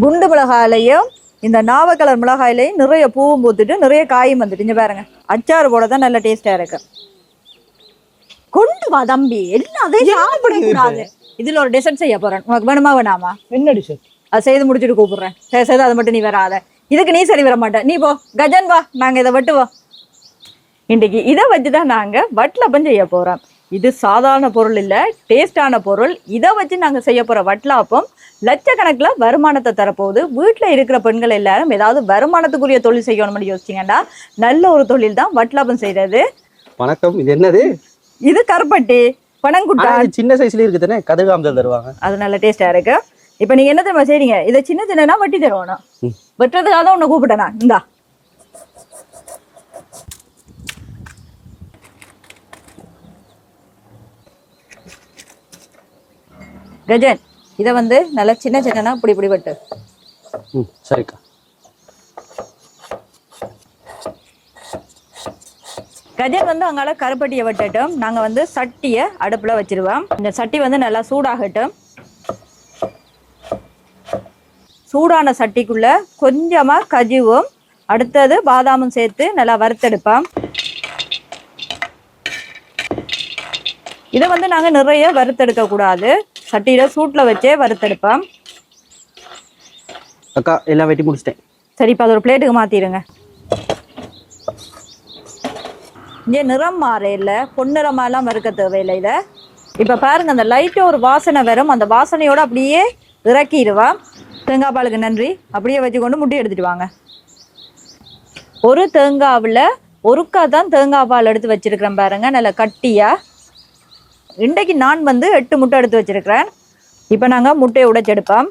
குண்டு மிளகாயிலையும் இந்த நாவ கலர் மிளகாயிலையும் நிறைய பூவும் பூத்துட்டு நிறைய காயும் வந்துட்டு. இங்க பாருங்க அச்சாறு போட தான் நல்ல டேஸ்டா இருக்கு. கொண்டு வா தம்பி எல்லாம் அதையும் சாப்பிடக்கூடாது இதுல ஒரு டெசர்ட் செய்ய போறேன். உனக்கு வேணுமா வேணாமா? என்ன டிஷர்ட் அது செய்து முடிச்சுட்டு கூப்பிடுறேன். சரி சரி அதை மட்டும் நீ வராத. இதுக்கு நீ சரி வர மாட்டேன் நீ போ கஜன் வா நாங்க இதை வெட்டுவோம். இன்றைக்கு இதை வச்சு தான் நாங்க வட்லப்பம் செய்ய போறோம். இது சாதாரண பொருள் இல்ல டேஸ்டான பொருள். இதை வச்சு நாங்க செய்ய போற வட்லாப்பம் லட்சக்கணக்குல வருமானத்தை தரப்போகுது. வீட்டுல இருக்கிற பெண்கள் எல்லாரும் ஏதாவது வருமானத்துக்குரிய தொழில் செய்யணும்னு யோசிச்சீங்கன்னா நல்ல ஒரு தொழில் தான் வட்லாப்பம் செய்யறது வணக்கம். இது என்னது? இது கருப்பட்டி பனங்குட்டா. சின்ன சைஸ்ல இருக்கு தானே கதுகாமல் தருவாங்க. அது நல்ல டேஸ்டா இருக்கு. இப்போ நீங்க என்ன தெரியுமா செய்றீங்க? இதை சின்ன சின்னனா வெட்டி தருவோம். வெட்டுறதுக்காக தான் உன்னை கூப்பிட்டேன் இந்தா. கஜன் இதை வந்து நல்லா சின்ன சின்னனா இப்படி இப்படி வெட்டு. ம் சரிக்கா. கஜன் வந்து அங்கால கருப்பட்டியை வெட்டட்டும். நாங்க வந்து சட்டியை அடுப்புல வச்சிருவோம். இந்த சட்டி வந்து நல்லா சூடாகட்டும். சூடான சட்டிக்குள்ள கொஞ்சமா கஜுவும் அடுத்தது பாதாமும் சேர்த்து நல்லா வறுத்தெடுப்போம். இதை வந்து நாங்க நிறைய வறுத்தெடுக்க கூடாது. சட்டியில சூட்ல வச்சே வறுத்தெடுப்போம். அக்கா எல்லாம் வெட்டி முடிச்சிட்டேன். சரி இப்போ அது ஒரு பிளேட்டுக்கு மாத்திடுங்க. இங்கே நிறம் மாறையில் பொன்னிறமாலாம் வறுக்க தேவையில்லை இதை. இப்போ பாருங்க அந்த லைட்டாக ஒரு வாசனை வரும். அந்த வாசனையோட அப்படியே இறக்கிடுவா. தேங்காய் பாலுக்கு நன்றி. அப்படியே வச்சுக்கொண்டு முட்டி எடுத்துட்டு வாங்க. ஒரு தேங்காவில் ஒருக்கா தான் தேங்காய் பால் எடுத்து வச்சிருக்கிறேன் பாருங்க. நல்ல கட்டியா. இன்றைக்கு நான் வந்து எட்டு முட்டை எடுத்து வச்சிருக்கிறேன். இப்போ நாங்கள் முட்டையை உடைச்செடுப்போம்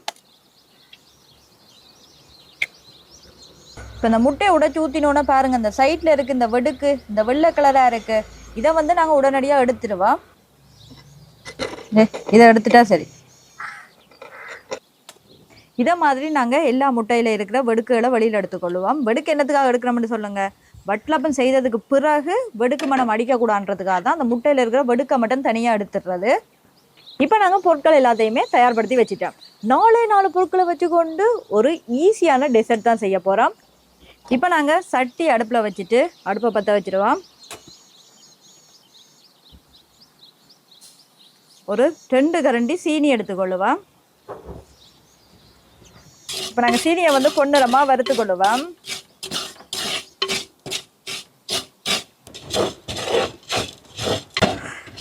இப்போ இந்த முட்டையை உடைச்சு ஊற்றினோன்னா பாருங்க இந்த சைட்டில் இருக்கு இந்த வெடுக்கு இந்த வெள்ளை கலராக இருக்கு. இதை வந்து நாங்கள் உடனடியாக எடுத்துருவோம் இதை எடுத்துட்டா சரி. இதை மாதிரி நாங்கள் எல்லா முட்டையில் இருக்கிற வெடுக்குகளை வெளியில் எடுத்துக்கொள்ளுவோம். வெடுக்கு என்னத்துக்காக எடுக்கிறோம்னு சொல்லுங்க. வட்லப்பம் செய்ததுக்கு பிறகு வெடுக்கு மனம் அடிக்கக்கூடாதுன்றதுக்காக தான் அந்த முட்டையில் இருக்கிற வெடுக்க மட்டும் தனியாக எடுத்துடுறது. இப்போ நாங்கள் பொருட்கள் எல்லாத்தையுமே தயார்படுத்தி வச்சுட்டோம். நாலே நாலு பொருட்களை வச்சுக்கொண்டு ஒரு ஈஸியான டெசர்ட் தான் செய்ய போகிறோம் இப்போ நாங்கள் சட்டி அடுப்பில் வச்சுட்டு அடுப்பை பற்ற வச்சுருவோம். ஒரு ரெண்டு கரண்டி சீனி எடுத்துக்கொள்ளுவோம். இப்போ நாங்கள் சீனியை வந்து பொன்னிறமாக வறுத்து கொள்ளுவோம்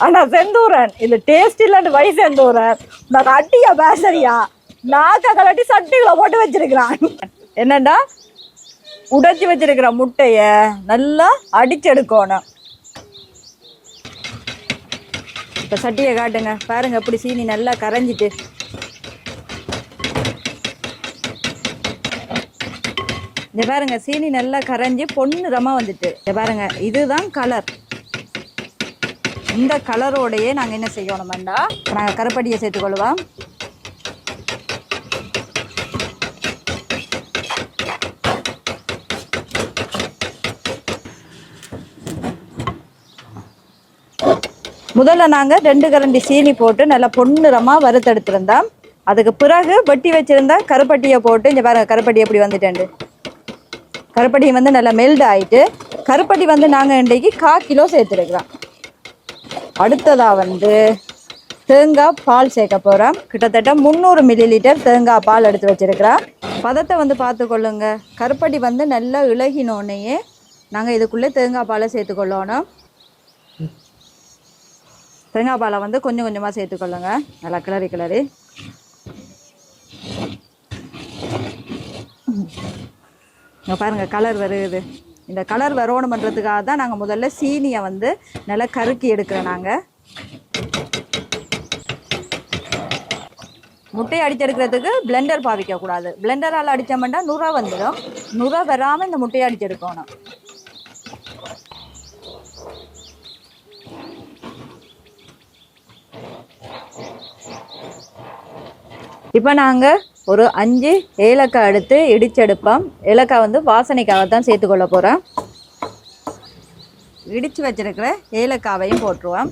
அண்ணா செந்தூரன். இது டேஸ்ட் இல்லைன்னு வை செந்தூரன். நான் அட்டியா பேசறியா? நாக்க கலட்டி சட்டிகளை போட்டு வச்சிருக்கிறான். என்னண்டா? உடைச்சி வச்சிருக்கிற முட்டைய நல்லா அடிச்செடுக்கணும். இப்போ சட்டியை காட்டுங்க. பாருங்க எப்படி சீனி நல்லா கரைஞ்சிட்டு. இங்க பாருங்க சீனி நல்லா கரைஞ்சி பொன்னிறமா வந்துட்டு. பாருங்க இதுதான் கலர் இந்த கலரோடையே நாங்கள் என்ன செய்யணுமெண்டா நாங்கள் கருப்பட்டியை சேர்த்துக்கொள்வோம் முதல்ல நாங்கள் ரெண்டு கரண்டி சீனி போட்டு நல்லா பொன்னிறமாக வறுத்தெடுத்திருந்தோம். அதுக்கு பிறகு வெட்டி வச்சுருந்தா கருப்பட்டியை போட்டு இங்கே பாருங்கள் கருப்பட்டி எப்படி வந்துட்டேன் கருப்பட்டி வந்து நல்லா மெல்ட் ஆகிட்டு கருப்பட்டி வந்து நாங்கள் இன்றைக்கு கால் கிலோ சேர்த்துருக்குறோம். அடுத்ததாக வந்து தேங்காய் பால் சேர்க்க போகிறோம் கிட்டத்தட்ட முந்நூறு மில்லி லிட்டர் தேங்காய் பால் எடுத்து வச்சிருக்கிறோம். பதத்தை வந்து பார்த்துக்கொள்ளுங்க கருப்பட்டி வந்து நல்லா இழகினோடனேயே நாங்கள் இதுக்குள்ளே தேங்காய் பாலை சேர்த்துக்கொள்ளணும் தேங்காய் பாலை வந்து கொஞ்சம் கொஞ்சமாக சேர்த்துக்கொள்ளுங்க நல்லா கிளறி கிளறி. இங்கே பாருங்கள் கலர் வருது. இந்த கலர் வரணுமன்றதுக்காக தான் நாங்கள் முதல்ல சீனியை வந்து நல்லா கருக்கி எடுக்கிறோம் நாங்கள் முட்டையை அடிச்செடுக்கிறதுக்கு பிளெண்டர் பாவிக்கக்கூடாது பிளெண்டரால் அடித்தோம்னா நுரை வந்துடும் நுரை வராமல் இந்த முட்டையை அடிச்செடுக்கணும் இப்போ நாங்கள் ஒரு அஞ்சு ஏலக்காய் எடுத்து இடிச்செடுப்போம். ஏலக்காய் வந்து வாசனைக்காக தான் சேர்த்துக்கொள்ள போகிறோம் இடித்து வச்சிருக்கிற ஏலக்காவையும் போட்டுருவோம்.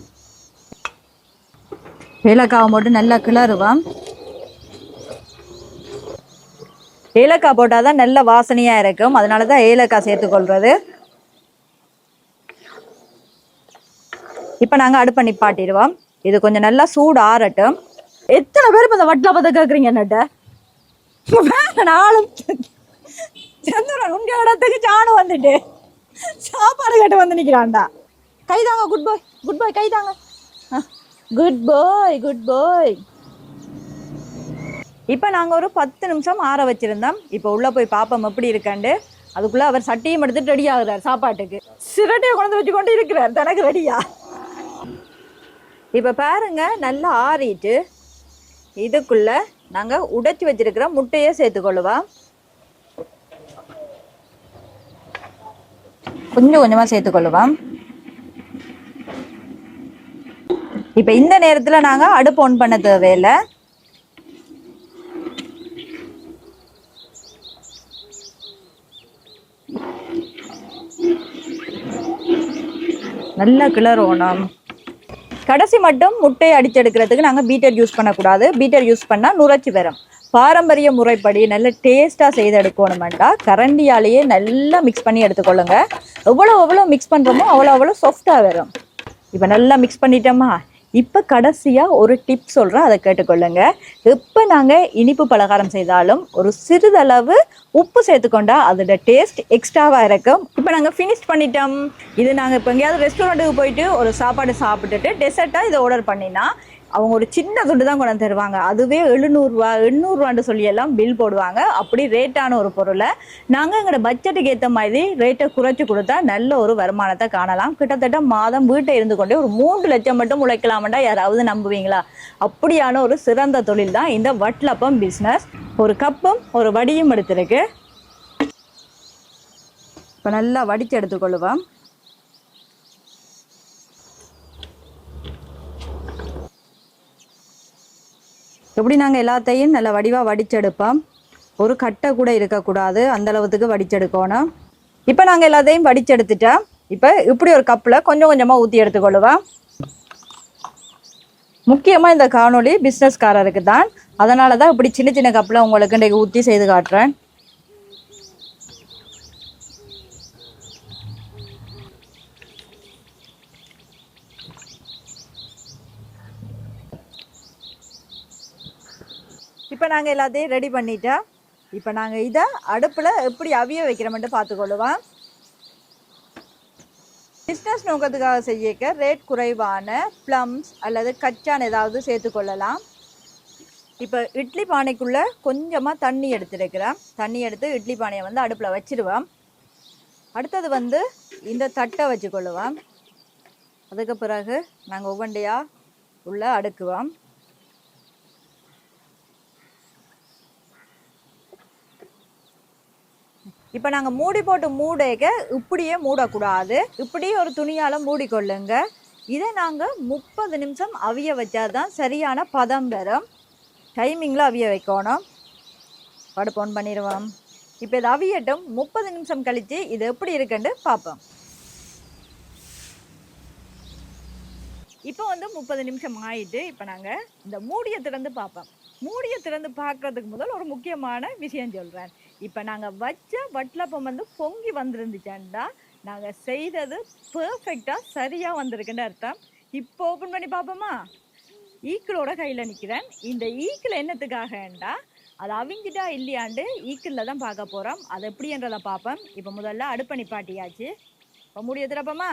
ஏலக்காவை போட்டு நல்லா கிளறுவோம். ஏலக்காய் போட்டால் தான் நல்ல வாசனையாக இருக்கும். அதனால தான் ஏலக்காய் சேர்த்துக்கொள்வது இப்போ நாங்கள் அடுப்பை நிப்பாட்டிடுவோம். இது கொஞ்சம் நல்லா சூடு ஆறட்டும். எத்தனை பேர் இப்போ இந்த வட்டில் பார்த்து கேட்குறீங்க என்னட்ட? நாளும் சந்திரன் உங்க இடத்துக்கு சாணம் வந்துட்டு சாப்பாடு கேட்டு வந்து நிற்கிறான்டா கைதாங்க குட் பாய் குட் பாய் கைதாங்க குட் பாய் குட் பாய் இப்போ நாங்கள் ஒரு பத்து நிமிஷம் ஆற வச்சுருந்தோம். இப்போ உள்ளே போய் பார்ப்போம் எப்படி இருக்காண்டு அதுக்குள்ளே அவர் சட்டையும் எடுத்துட்டு ரெடி ஆகுறார் சாப்பாட்டுக்கு. சிரட்டையை கொண்டு வச்சு கொண்டு இருக்கிறார் தனக்கு ரெடியா இப்போ பாருங்க நல்லா ஆறிட்டு இதுக்குள்ளே நாங்கள் உடைச்சி வச்சிருக்கிற முட்டையை சேர்த்துக்கொள்ளுவா கொஞ்சம் கொஞ்சமாக சேர்த்துக்கொள்ளுவோம் இப்போ இந்த நேரத்தில் நாங்கள் அடுப்பு ஆன் பண்ண தேவையில்லை. நல்லா கிளறணும் கடைசி மட்டும் முட்டையை அடிச்செடுக்கிறதுக்கு நாங்கள் பீட்டர் யூஸ் பண்ணக்கூடாது. பீட்டர் யூஸ் பண்ணால் நுரைச்சி வரும். பாரம்பரிய முறைப்படி நல்ல டேஸ்ட்டாக செய்து எடுக்கணுமெண்டா கரண்டியாலேயே நல்லா மிக்ஸ் பண்ணி எடுத்துக்கொள்ளுங்க. எவ்வளோ எவ்வளோ மிக்ஸ் பண்ணுறோமோ அவ்வளோ அவ்வளோ சாஃப்டாக வரும். இப்போ நல்லா மிக்ஸ் பண்ணிட்டோமா? இப்போ கடைசியாக ஒரு டிப் சொல்கிறேன் அதை கேட்டுக்கொள்ளுங்க. எப்போ நாங்கள் இனிப்பு பலகாரம் செய்தாலும் ஒரு சிறிதளவு உப்பு சேர்த்துக்கொண்டா அதோட டேஸ்ட் எக்ஸ்ட்ராவாக இருக்கும். இப்போ நாங்கள் ஃபினிஷ் பண்ணிட்டோம். இது நாங்கள் இப்போ எங்கேயாவது ரெஸ்டாரண்ட்டுக்கு போயிட்டு ஒரு சாப்பாடு சாப்பிட்டுட்டு டெசர்ட்டாக இதை ஆர்டர் பண்ணினா அவங்க ஒரு சின்ன துண்டு தான் கொண்டாந்து தருவாங்க. அதுவே எழுநூறுவா எண்ணூறுவான்னு சொல்லி எல்லாம் பில் போடுவாங்க. அப்படி ரேட்டான ஒரு பொருளை நாங்கள் எங்களோட பட்ஜெட்டுக்கு ஏற்ற மாதிரி ரேட்டை குறைச்சி கொடுத்தா நல்ல ஒரு வருமானத்தை காணலாம். கிட்டத்தட்ட மாதம் வீட்டை இருந்து கொண்டே ஒரு மூன்று லட்சம் மட்டும் உழைக்கலாமண்டா யாராவது நம்புவீங்களா? அப்படியான ஒரு சிறந்த தொழில் தான் இந்த வட்லப்பம் பிஸ்னஸ் ஒரு கப்பும் ஒரு வடியும் எடுத்திருக்கு. இப்போ நல்லா வடித்து எடுத்துக்கொள்ளுவோம். எப்படி நாங்கள் எல்லாத்தையும் நல்லா வடிவாக வடிச்செடுப்போம்? ஒரு கட்டை கூட இருக்கக்கூடாது. அந்த அளவுக்கு வடிச்செடுக்கணும். இப்போ நாங்கள் எல்லாத்தையும் வடிச்செடுத்துட்டோம். இப்போ இப்படி ஒரு கப்பில் கொஞ்சம் கொஞ்சமாக ஊற்றி எடுத்துக்கொள்ளுவோம். முக்கியமாக இந்த காணொளி பிஸ்னஸ்காரருக்கு தான் அதனால தான் இப்படி சின்ன சின்ன கப்பில் உங்களுக்கு இன்றைக்கு ஊற்றி செய்து காட்டுறேன். இப்போ நாங்கள் எல்லாத்தையும் ரெடி பண்ணிட்டோம் இப்போ நாங்கள் இதை அடுப்பில் எப்படி அவிய வைக்கிறோம்ட்டு பார்த்துக்கொள்ளுவோம் பிஸ்னஸ் நோக்கத்துக்காக செய்யக்க ரேட் குறைவான ப்ளம்ஸ் அல்லது கச்சான் ஏதாவது சேர்த்துக்கொள்ளலாம் இப்போ இட்லி பானைக்குள்ளே கொஞ்சமாக தண்ணி எடுத்துருக்கிறேன் தண்ணி எடுத்து இட்லி பானையை வந்து அடுப்பில் வச்சிருவோம். அடுத்தது வந்து இந்த தட்டை வச்சுக்கொள்ளுவோம். அதுக்கு பிறகு நாங்கள் ஒவ்வொன்றையாக உள்ள அடுக்குவோம். இப்போ நாங்கள் மூடி போட்டு மூடேக்க இப்படியே மூடக்கூடாது. இப்படி ஒரு துணியால் மூடிக்கொள்ளுங்க. இதை நாங்கள் முப்பது நிமிஷம் அவிய வச்சாதான் சரியான பதம் வரும். டைமிங்கில் அவிய வைக்கணும். அடுப்பு ஆன் பண்ணிடுவோம். இப்போ இது அவியட்டும். முப்பது நிமிஷம் கழித்து இது எப்படி இருக்குன்னு பார்ப்போம் இப்போ வந்து முப்பது நிமிஷம் ஆயிட்டு இப்போ நாங்கள் இந்த மூடியை திறந்து பார்ப்போம் மூடியை திறந்து பார்க்கறதுக்கு முதல் ஒரு முக்கியமான விஷயம் சொல்கிறேன் இப்போ நாங்கள் வச்ச வட்டலப்பம் வந்து பொங்கி வந்திருந்துச்சாண்டா. நாங்கள் செய்தது பர்ஃபெக்டாக சரியாக வந்திருக்குன்னு அர்த்தம். இப்போ ஓப்பன் பண்ணி பார்ப்போமா? ஈக்கிளோட கையில் நிற்கிறேன் இந்த ஈக்கிள் என்னத்துக்காகண்டா? அது அவிஞ்சிட்டா இல்லையாண்டு? ஈக்கிளில் தான் பார்க்க போகிறோம் அது எப்படின்றதை பார்ப்போம். இப்போ முதல்ல அடுப்பை நிப்பாட்டியாச்சு இப்போ மூடிய திறப்போமா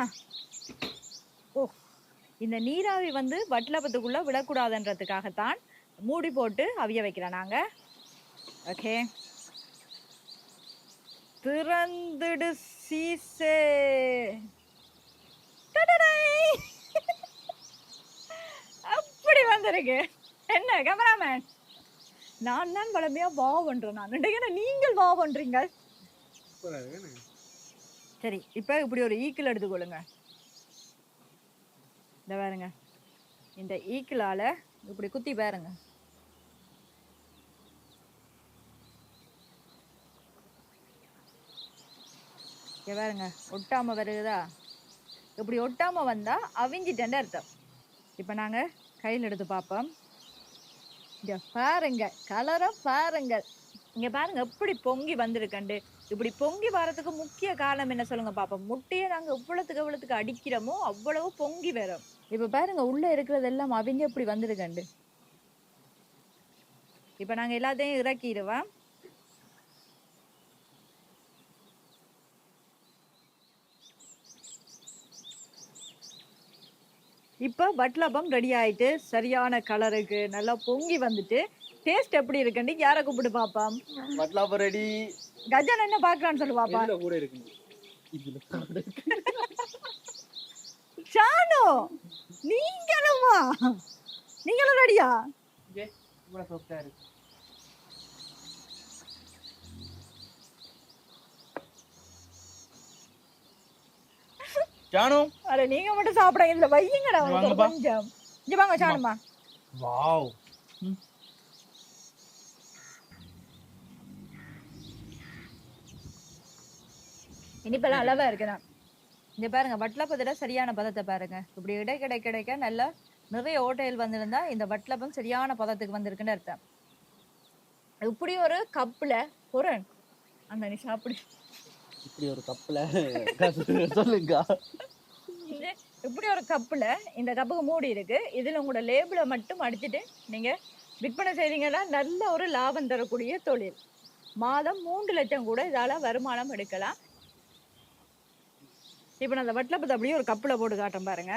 ஓ இந்த நீராவி வந்து வட்டலப்பத்துக்குள்ளே விடக்கூடாதுன்றதுக்காகத்தான் மூடி போட்டு அவிய வைக்கிறோம் நாங்கள் ஓகே திறந்துடு சீசே. அப்படி வந்திருக்கு என்ன கேமராமேன் நான் தான் பழமையா வா பண்றேன் நான் என்ன நீங்கள் வா பண்றீங்க சரி இப்போ இப்படி ஒரு ஈக்கிள் எடுத்துக்கொள்ளுங்க இந்த பாருங்க இந்த ஈக்கிளால இப்படி குத்தி பாருங்க இங்கே பாருங்க ஒட்டாமல் வருகுதா? இப்படி ஒட்டாமல் வந்தால் அவிஞ்சிட்டேன்னு அர்த்தம். இப்போ நாங்கள் கையில் எடுத்து பார்ப்போம் இங்கே பாருங்க கலரை பாருங்க. இங்கே பாருங்க எப்படி பொங்கி வந்திருக்கண்டு. இப்படி பொங்கி வரதுக்கு முக்கிய காரணம் என்ன சொல்லுங்க பாப்போம். முட்டையை நாங்கள் இவ்வளோத்துக்கு எவ்வளோத்துக்கு அடிக்கிறோமோ அவ்வளவு பொங்கி வரும். இப்போ பாருங்க உள்ளே இருக்கிறது எல்லாம் அவிஞ்சு இப்படி வந்திருக்கண்டு. இப்போ நாங்கள் எல்லாத்தையும் இறக்கிடுவோம். இப்போ வட்லப்பம் ரெடி ஆயிட்டு சரியான கலருக்கு நல்லா பொங்கி வந்துட்டு டேஸ்ட் எப்படி இருக்குன்னு யாரை கூப்பிட்டு பாப்பாம்? வட்லாப்ப ரெடி கஜன் என்ன பாக்குறான்னு சொல்லு பாப்பா. கூட இருக்கு. ஷானு நீங்களுமா? நீங்களும் ரெடியா இங்கே, இவ்வளவு soft ஆ இருக்கு. ஜானு? அட நீங்க மட்டும் சாப்பிட இதுல வையுங்கடா உங்களுக்கு. வாங்கப்பா. கொஞ்சம். இங்க வாங்க ஷானுமா வாவ். இனிப்பெல்லாம் அளவா இருக்குதான் இங்க பாருங்க வட்லப்பத்துல சரியான பதத்தை பாருங்க. இப்படி இடை கிடை கிடைக்க நல்லா நிறைய ஓட்டைகள் வந்திருந்தா இந்த வட்லப்பம் சரியான பதத்துக்கு வந்திருக்குன்னு அர்த்தம். இப்படி ஒரு கப்புல பொருள் அந்த நீ சாப்பிடு. இப்படி ஒரு கப்பல? சொல்லுங்க. இப்படி ஒரு கப்புல இந்த கப்புக்கு மூடி இருக்கு. இதுல உங்களோட லேபிளை மட்டும் அடிச்சுட்டு நீங்க விற்பனை செய்றீங்கன்னா நல்ல ஒரு லாபம் தரக்கூடிய தொழில். மாதம் மூன்று லட்சம் கூட இதால வருமானம் எடுக்கலாம். இப்போ நான் அந்த வட்டலப்பத்தை அப்படியே ஒரு கப்புல போட்டு காட்டும் பாருங்க.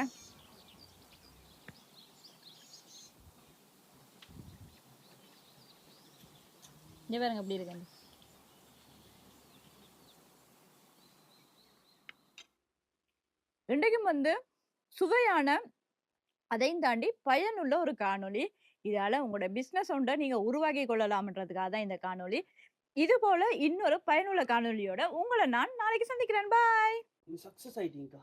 இங்க பாருங்க எப்படி இருக்கு. இன்றைக்கும் வந்து சுவையான அதையும் தாண்டி பயனுள்ள ஒரு காணொளி. இதால உங்களோட பிசினஸ் ஒன்றை நீங்க உருவாக்கி கொள்ளலாம்ன்றதுக்காக தான் இந்த காணொளி. இது போல இன்னொரு பயனுள்ள காணொளியோட உங்களை நான் நாளைக்கு சந்திக்கிறேன். பாய் சக்சஸ் ஆயிட்டீங்கக்கா.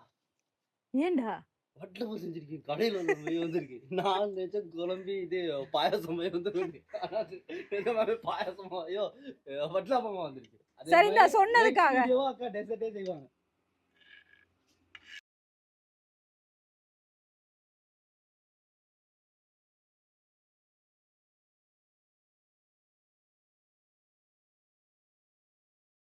ஏண்டா வட்டலப்பம் செஞ்சிருக்கீங்க. கடையில வந்திருக்கு. நான் நினைச்சேன் குழம்பி இது பாயசமே வந்துருக்கு. ஆனா அது நிஜமாவே பாயசமா ஐயோ வட்டலப்பமா வந்திருக்கு. சரி, நான் சொன்னதுக்காக. அக்கா டெசர்ட்டே செய்வாங்க.